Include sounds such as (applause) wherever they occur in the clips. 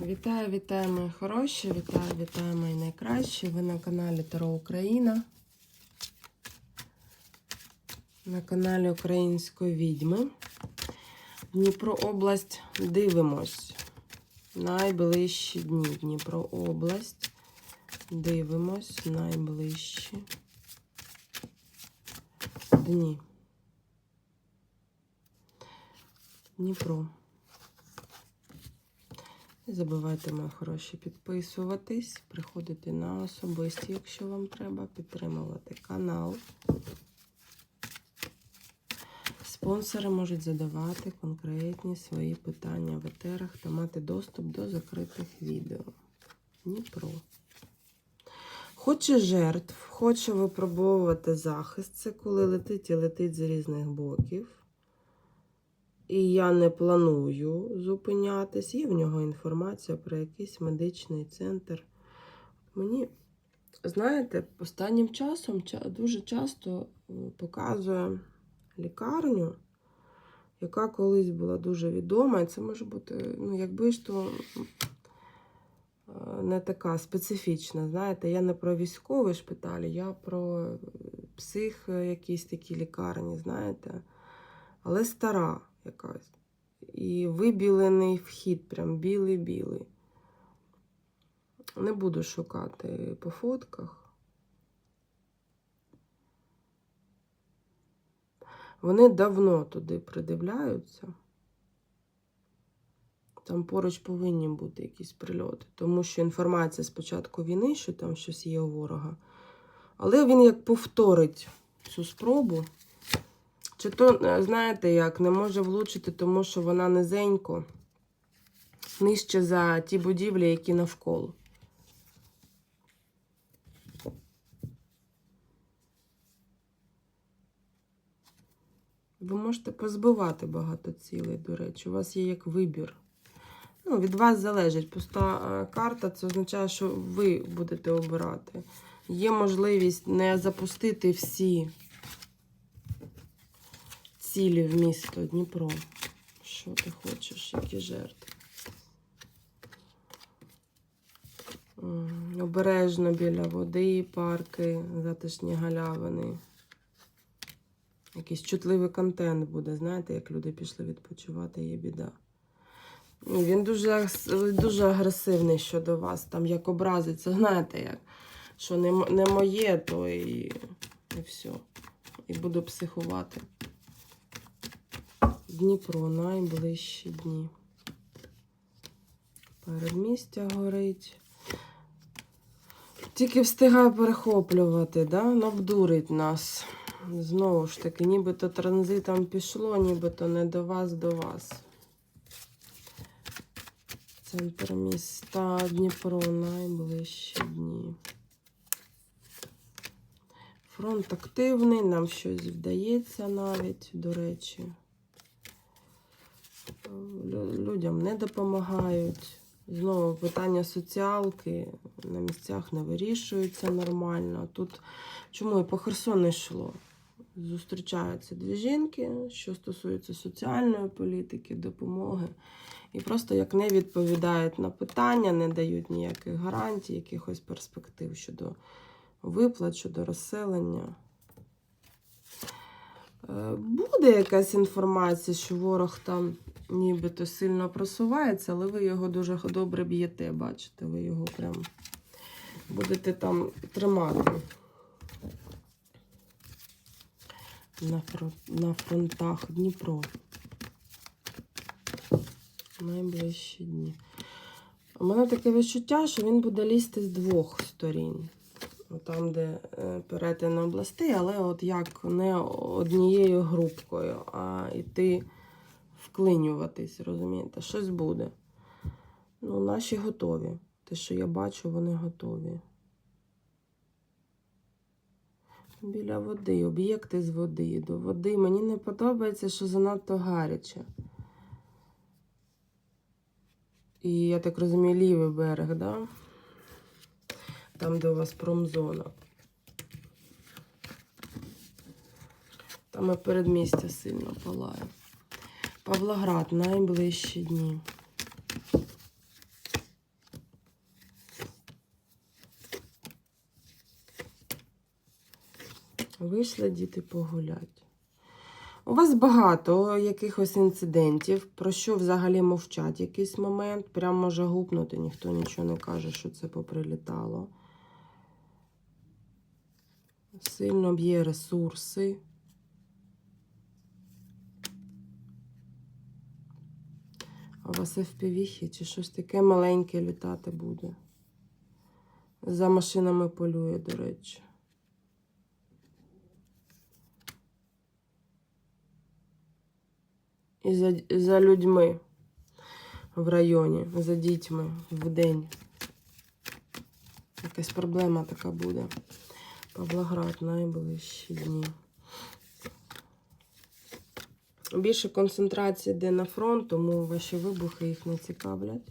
Вітаю, вітаю, мої хороші, вітаю, вітаю, мої найкращі. Ви на каналі Таро Україна. На каналі Української відьми. Дніпро область дивимось. Найближчі дні. Дніпро область. Дивимось найближчі дні. Дніпро. Не забувайте, мої хороші, підписуватись, приходити на особисті, якщо вам треба, підтримувати канал. Спонсори можуть задавати конкретні свої питання в етерах та мати доступ до закритих відео. Дніпро. Хоче жертв, хоче випробовувати захист. Це коли летить і летить з різних боків. І я не планую зупинятись. Є в нього інформація про якийсь медичний центр. Мені, знаєте, останнім часом дуже часто е, показує лікарню, яка колись була дуже відома. І це може бути, ну, якби ж то е, не така специфічна. Знаєте, я не про військові шпиталі, я про е, псих якісь такі лікарні, знаєте, але стара якась. І вибілений вхід, прям білий-білий. Не буду шукати по фотках. Вони давно туди придивляються. Там поруч повинні бути якісь прильоти, тому що інформація з початку війни, що там щось є у ворога. Але він як повторить цю спробу. Чи то, е, знаєте, як, не може влучити, тому що вона низенько, нижче за ті будівлі, які навколо. Ви можете позбивати багато цілей, до речі, у вас є як вибір. Ну, від вас залежить. Пуста е, карта, це означає, що ви будете обирати. Є можливість не запустити всі цілі в місто Дніпро. Що ти хочеш, які жертви? Обережно біля води, парки, затишні галявини. Якийсь чутливий контент буде, знаєте, як люди пішли відпочивати, є біда. Ну, Він дуже, дуже агресивний щодо вас, там як образиться, (laughs) знаєте, як, що не, не моє, то і, і все. І буду психувати. Дніпро найближчі дні. Передмістя горить. Тільки встигаю перехоплювати, да? Обдурить нас. Знову ж таки, нібито транзитом пішло, нібито не до вас, до вас. Центр міста Дніпро найближчі дні. Фронт активний, нам щось вдається навіть, до речі. Лю- Людям не допомагають. Знову питання соціалки на місцях не вирішуються нормально. Тут чому і по Херсону йшло? Зустрічаються дві жінки, що стосується соціальної політики, допомоги. І просто як не відповідають на питання, не дають ніяких гарантій, якихось перспектив щодо виплат, щодо розселення. Е, Буде якась інформація, що ворог там нібито сильно просувається, але ви його дуже добре б'єте, бачите, ви його прям будете там тримати. На, фро- на фронтах Дніпро. Найближчі дні. У мене таке відчуття, що він буде лізти з двох сторін. Там, де е, перетин областей, але от як не однією групкою, а йти вклинюватись, розумієте? Щось буде. Ну, наші готові. Те, що я бачу, вони готові. Біля води, об'єкти з води. До води. Мені не подобається, що занадто гаряче. І я так розумію, лівий берег, да? Там, де у вас промзона. Там і передмістя сильно палає. Павлоград найближчі дні. Вийшли діти погулять. У вас багато якихось інцидентів, про що взагалі мовчать якийсь момент. Прям може гупнути, ніхто нічого не каже, що це поприлітало. Сильно б'є ресурси. У вас FPV чи щось таке маленьке літати буде. За машинами полює, до речі. І за, за людьми в районі, за дітьми в день. Якась проблема така буде. Павлоград найближчі дні. Більше концентрації йде на фронт, тому ваші вибухи їх не цікавлять.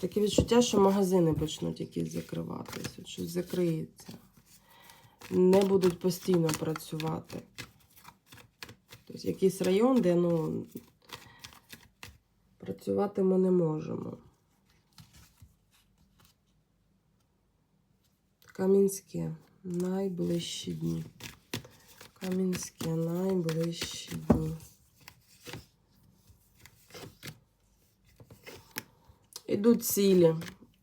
Таке відчуття, що магазини почнуть якісь закриватися, щось закриється. Не будуть постійно працювати. Тобто якийсь район, де ну, працювати ми не можемо. Кам'янське найближчі дні. Кам'янське найближчі дні. Ідуть цілі.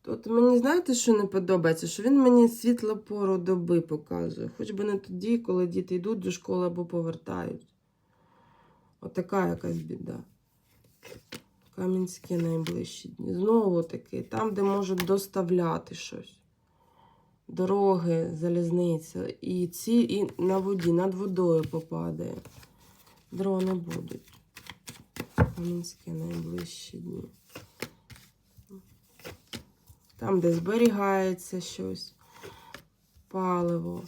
От мені знаєте, що не подобається? Що він мені світло пору доби показує. Хоч би не тоді, коли діти йдуть до школи або повертають. Отака якась біда. Кам'янські найближчі дні. Знову таки, там, де можуть доставляти щось. Дороги, залізниця. І ці і на воді, над водою попадає. Дрони будуть. Кам'янські найближчі дні. Там, де зберігається щось, паливо,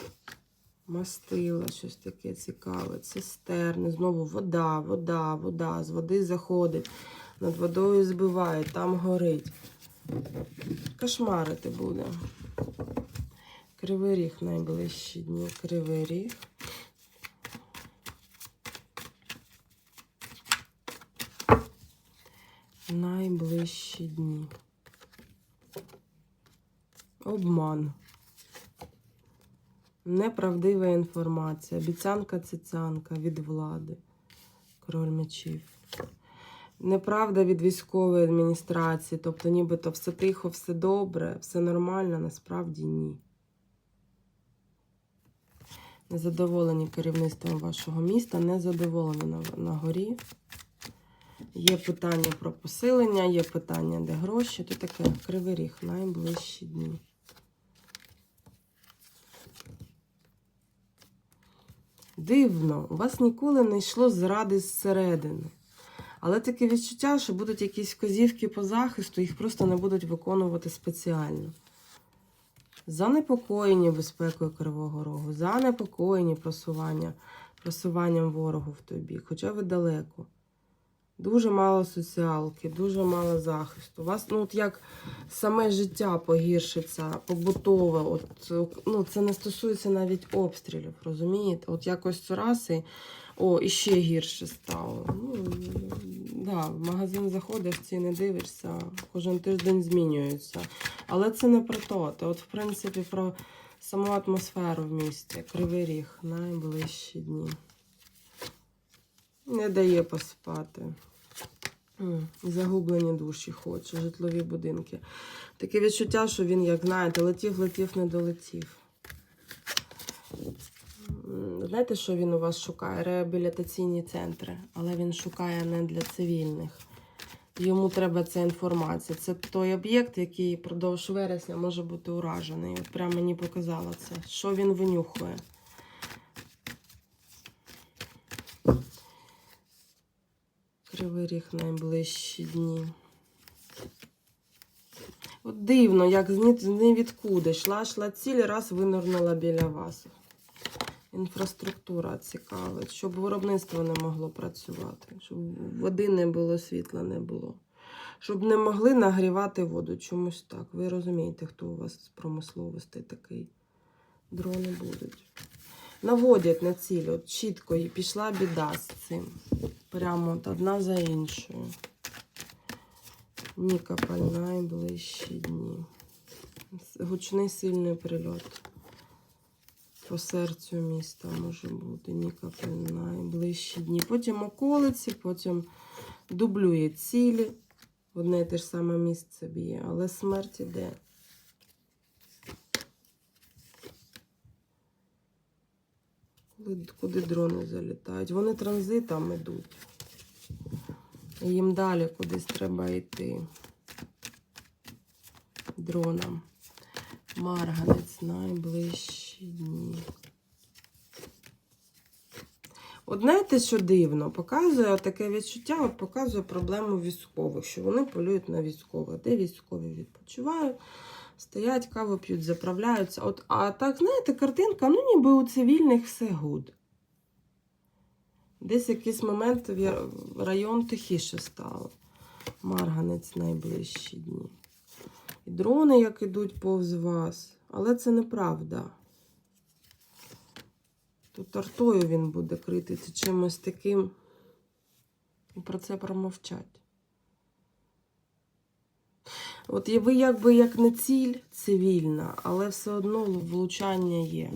мастила, щось таке цікаве, цистерни, знову вода, вода, вода, з води заходить, над водою збиває, там горить. Кошмарити буде. Кривий ріг найближчі дні. Кривий ріг. Найближчі дні. Обман. Неправдива інформація. Обіцянка цицянка від влади. Король мечів. Неправда від військової адміністрації. Тобто, нібито все тихо, все добре, все нормально, насправді ні. Незадоволені керівництвом вашого міста, незадоволені на, на горі. Є питання про посилення, є питання, де гроші. Тут таке кривий ріг найближчі дні. Дивно, у вас ніколи не йшло зради зсередини. Але таке відчуття, що будуть якісь вказівки по захисту, їх просто не будуть виконувати спеціально. Занепокоєні безпекою Кривого Рогу, занепокоєні просування, просуванням ворогу в той бік, хоча ви далеко. Дуже мало соціалки, дуже мало захисту. У вас, ну, от як саме життя погіршиться, побутове, от, ну, це не стосується навіть обстрілів, розумієте? От якось раз і, о, і ще гірше стало. Ну, да, в магазин заходиш, ціни дивишся, кожен тиждень змінюються. Але це не про то. Це от, в принципі, про саму атмосферу в місті. Кривий ріг, найближчі дні. Не дає поспати. Загублені душі хоче, житлові будинки. Таке відчуття, що він, як знаєте, летів, летів, не долетів. Знаєте, що він у вас шукає? Реабілітаційні центри, але він шукає не для цивільних. Йому треба ця інформація. Це той об'єкт, який продовж вересня може бути уражений. От прямо мені показала це. Що він винюхує? Кривий ріг найближчі дні. От дивно, як з нізвідкуди. Йшла, йшла ціль, раз винирнула біля вас. Інфраструктура цікавить, щоб виробництво не могло працювати, щоб води не було, світла не було. Щоб не могли нагрівати воду чомусь так. Ви розумієте, хто у вас з промисловості такий. Дрони будуть. Наводять на ціль, от чітко і пішла біда з цим. Прямо от одна за іншою. Нікополь найближчі дні. Гучний сильний прильот. По серцю міста може бути. Нікополь найближчі дні. Потім околиці, потім дублює цілі. Одне і те ж саме місце б'є, але смерть іде. Куди дрони залітають? Вони транзитом йдуть. І їм далі кудись треба йти. Дроном. Марганець найближчі От знаєте, що дивно, показує таке відчуття, от показує проблему військових, що вони полюють на військових. Де військові відпочивають, стоять, каву п'ють, заправляються. От, а так, знаєте, картинка, ну ніби у цивільних все гуд. Десь якийсь момент район тихіше стало. Марганець найближчі дні. І дрони, як ідуть повз вас. Але це неправда. Тут артою він буде критися чимось таким. І про це промовчать. От ви якби як не ціль цивільна, але все одно влучання є.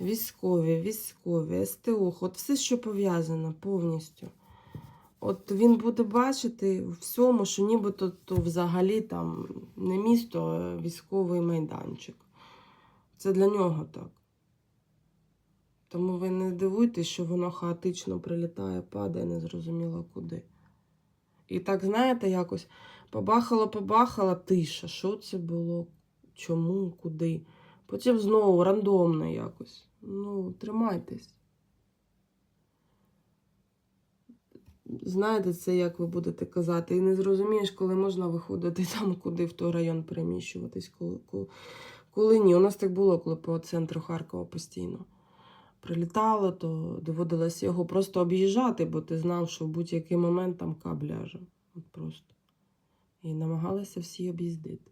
Військові, військові, СТО, от все, що пов'язано повністю. От він буде бачити в всьому, що нібито то взагалі там не місто, а військовий майданчик. Це для нього так. Тому ви не дивуйтесь, що воно хаотично прилітає, падає, незрозуміло куди. І так, знаєте, якось побахало-побахало, тиша. Що це було? Чому, куди? Потім знову рандомно якось. Ну, тримайтесь. Знаєте, це як ви будете казати, і не зрозумієш, коли можна виходити (laughs) там, куди в той район переміщуватись, коли, коли, коли ні. У нас так було, коли по центру Харкова постійно прилітало, то доводилось його просто об'їжджати, бо ти знав, що в будь-який момент там каб ляже. От просто. І намагалися всі об'їздити.